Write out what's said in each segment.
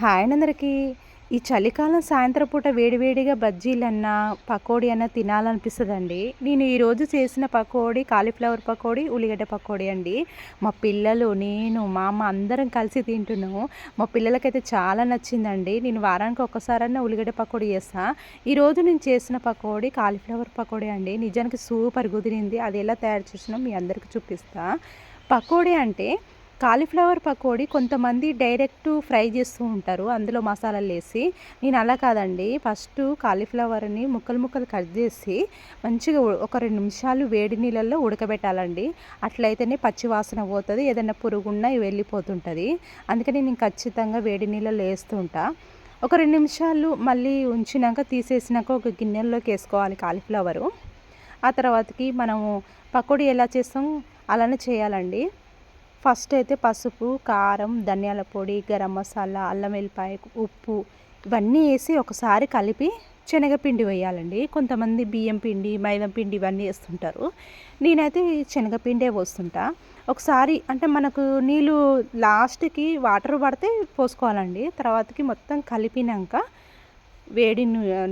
Hi అందరికీ ఈ చలికాలం సాయంత్రం పూట వేడివేడిగా బజ్జీలన్నా పకోడీ అన్నా తినాలనిపిస్తుందండి. నేను ఈరోజు చేసిన పకోడీ కాలీఫ్లవర్ పకోడీ ఉల్లిగడ్డ పకోడీ అండి. మా పిల్లలు నేను మా అమ్మ అందరం కలిసి తింటున్నాము మా పిల్లలకైతే చాలా నచ్చిందండి. నేను వారానికి ఒక్కసారన్నా ఉల్లిగడ్డ పకోడీ చేస్తా. ఈరోజు నేను చేసిన పకోడీ కాలీఫ్లవర్ పకోడీ అండి. నిజానికి సూపర్ కుదిరింది. అది ఎలా తయారు చేసినా మీ అందరికి చూపిస్తా. పకోడీ అంటే కాలీఫ్లవర్ పకోడీ కొంతమంది డైరెక్ట్ ఫ్రై చేస్తూ ఉంటారు. అందులో మసాలాలు వేసి నేను అలా కాదండి. ఫస్ట్ కాలీఫ్లవర్ని ముక్కలు ముక్కలు కట్ చేసి మంచిగా ఒక రెండు నిమిషాలు వేడి నీళ్ళల్లో ఉడకబెట్టాలండి. అట్లయితేనే పచ్చి వాసన పోతుంది ఏదైనా పురుగున్నా వెళ్ళిపోతుంటుంది. అందుకని నేను ఖచ్చితంగా వేడి నీళ్ళల్లో వేస్తుంటా ఒక రెండు నిమిషాలు మళ్ళీ ఉంచినాక తీసేసినాక ఒక గిన్నెల్లోకి వేసుకోవాలి కాలీఫ్లవరు. ఆ తర్వాతకి మనము పకోడీ ఎలా చేస్తాం అలానే చేయాలండి. ఫస్ట్ అయితే పసుపు కారం ధనియాల పొడి గరం మసాలా అల్లం వెల్లిపాయ ఉప్పు ఇవన్నీ వేసి ఒకసారి కలిపి శనగపిండి వేయాలండి. కొంతమంది బియ్యం పిండి మైదం పిండి ఇవన్నీ వేస్తుంటారు. నేనైతే శనగపిండే పోస్తుంటా. ఒకసారి అంటే మనకు నీళ్ళు లాస్ట్కి వాటర్ పడితే పోసుకోవాలండి. తర్వాతకి మొత్తం కలిపినాక వేడి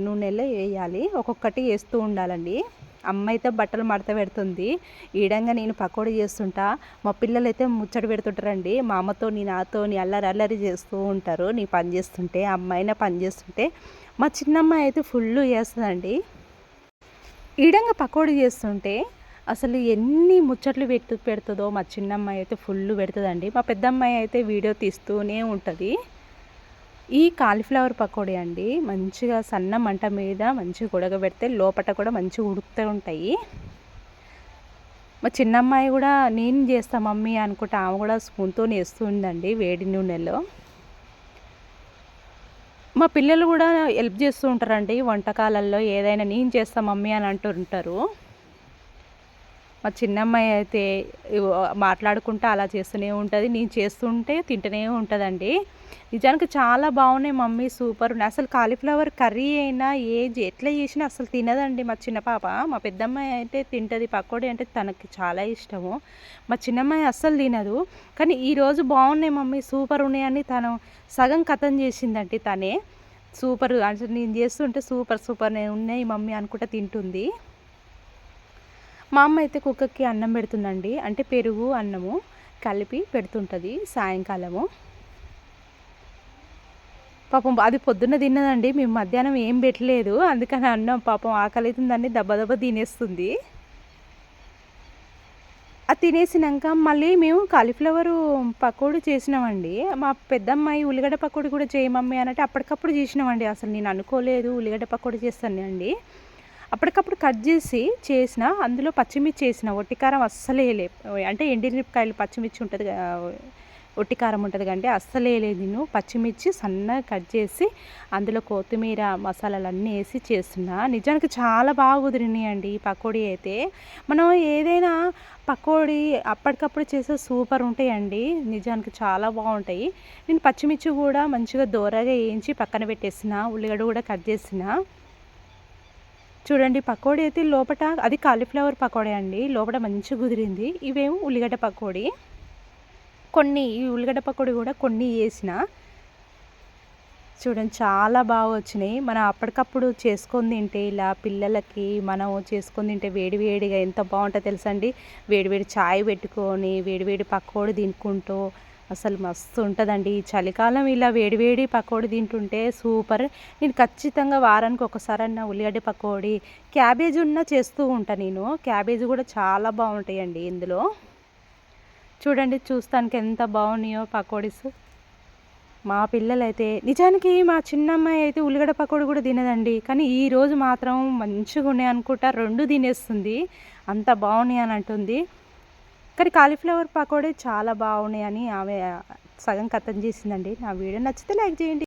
నూనెలో వేయాలి. ఒక్కొక్కటి వేస్తూ ఉండాలండి. అమ్మ అయితే బట్టలు మడత పెడుతుంది. ఈడంగా నేను పకోడీ చేస్తుంటా. మా పిల్లలు అయితే ముచ్చట పెడుతుంటారండి. మా అమ్మతో నీ నాతో నీ అల్లరి అల్లరి చేస్తూ ఉంటారు. నీ పని చేస్తుంటే అమ్మాయినా పని చేస్తుంటే. మా చిన్నమ్మాయి అయితే ఫుల్ చేస్తుందండి. ఈడంగా పకోడీ చేస్తుంటే అసలు ఎన్ని ముచ్చట్లు పెట్టు పెడుతుందో మా చిన్నమ్మాయి అయితే ఫుల్ పెడుతుందండి. మా పెద్దమ్మాయి అయితే వీడియో తీస్తూనే ఉంటుంది. ఈ కాలీఫ్లవర్ పకోడీ అండి మంచిగా సన్న మంట మీద మంచిగా ఉడకబెడితే లోపల కూడా మంచిగా ఉడుకుతూ ఉంటాయి. మా చిన్నమ్మాయి కూడా నేను చేస్తా మమ్మీ అనుకుంటా ఆమె కూడా స్పూన్తో వేస్తుందండి వేడి నూనెలో. మా పిల్లలు కూడా హెల్ప్ చేస్తూ ఉంటారండి వంటకాలలో ఏదైనా నేను చేస్తా మమ్మీ అని అంటుంటారు మా చిన్నమ్మాయి అయితే మాట్లాడుకుంటా అలా చేస్తూనే ఉంటుంది నేను చేస్తుంటే తింటూనే ఉంటుందండి. నిజానికి చాలా బాగున్నాయి మమ్మీ సూపర్ ఉన్నాయి. అసలు కాలీఫ్లవర్ కర్రీ అయినా ఏజ్ ఎట్లా చేసినా అసలు తినదండి మా చిన్న పాప. మా పెద్దమ్మాయి అయితే తింటుంది పకోడీ అంటే తనకి చాలా ఇష్టము. మా చిన్నమ్మాయి అస్సలు తినదు. కానీ ఈరోజు బాగున్నాయి మమ్మీ సూపర్ ఉన్నాయని తను సగం కథం చేసిందండి తనే. సూపర్ అంటే నేను చేస్తుంటే సూపర్ సూపర్ ఉన్నాయి మమ్మీ అనుకుంటా తింటుంది. మా అమ్మ అయితే కుక్కకి అన్నం పెడుతుందండి. అంటే పెరుగు అన్నము కలిపి పెడుతుంటుంది సాయంకాలము. పాపం అది పొద్దున్న తిన్నదండి మేము మధ్యాహ్నం ఏం పెట్టలేదు. అందుకని అన్నం పాపం ఆకలి అవుతుందని దెబ్బ దెబ్బ తినేస్తుంది. అది తినేసినాక మళ్ళీ మేము కాలీఫ్లవర్ పకోడీ చేసినామండి. మా పెద్దమ్మాయి ఉల్లిగడ్డ పకోడీ కూడా చేయమమ్మీ అన్నట్టు అప్పటికప్పుడు చేసినామండి. అసలు నేను అనుకోలేదు ఉల్లిగడ్డ పకోడీ చేస్తాను అండి. అప్పటికప్పుడు కట్ చేసి చేసిన అందులో పచ్చిమిర్చి వేసిన ఒట్టికారం అస్సలే వేయలే. అంటే ఎండిమిరపకాయలు పచ్చిమిర్చి ఉంటుంది ఒట్టికారం ఉంటుంది కంటే అస్సలే లేదు నేను. పచ్చిమిర్చి సన్నగా కట్ చేసి అందులో కొత్తిమీర మసాలాలు అన్నీ వేసి చేస్తున్నా. నిజానికి చాలా బాగా కుదిరినాయండి ఈ పకోడీ అయితే. మనం ఏదైనా పకోడీ అప్పటికప్పుడు చేసే సూపర్ ఉంటాయండి. నిజానికి చాలా బాగుంటాయి. నేను పచ్చిమిర్చి కూడా మంచిగా దోరగా వేయించి పక్కన పెట్టేసిన ఉల్లిగడ్డ కూడా కట్ చేసిన. చూడండి పకోడీ అయితే లోపల అది కాలీఫ్లవర్ పకోడీ అండి. లోపల మంచిగా కుదిరింది. ఇవేమో ఉల్లిగడ్డ పకోడీ? కొన్ని ఈ ఉల్లిగడ్డ పకోడీ కూడా కొన్ని వేసిన చూడండి చాలా బాగా వచ్చినాయి. మనం అప్పటికప్పుడు చేసుకొని తింటే ఇలా పిల్లలకి మనం చేసుకొని తింటే వేడివేడిగా ఎంత బాగుంటుందో తెలుసండి. వేడివేడి చాయ్ పెట్టుకొని వేడివేడి పకోడి పకోడీ తినుకుంటూ అసలు మస్తు ఉంటుందండి. ఈ చలికాలం ఇలా వేడివేడి పకోడీ తింటుంటే సూపర్. నేను ఖచ్చితంగా వారానికి ఒకసారి అన్న ఉల్లిగడ్డ పకోడీ క్యాబేజీ ఉన్న చేస్తూ ఉంటాను నేను. క్యాబేజీ కూడా చాలా బాగుంటాయండి ఇందులో. చూడండి చూస్తానికి ఎంత బాగున్నాయో పకోడీస్. మా పిల్లలైతే నిజానికి మా చిన్నమ్మాయి అయితే ఉల్లిగడ్డ పకోడీ కూడా తినదండి. కానీ ఈరోజు మాత్రం మంచిగా ఉన్నాయి అనుకుంటా రెండు తినేస్తుంది. అంత బాగున్నాయి అని అంటుంది. కానీ కాలీఫ్లవర్ పకోడీ చాలా బాగున్నాయి అని ఆమె సగం కథం చేసిందండి. నా వీడియో నచ్చితే లైక్ చేయండి.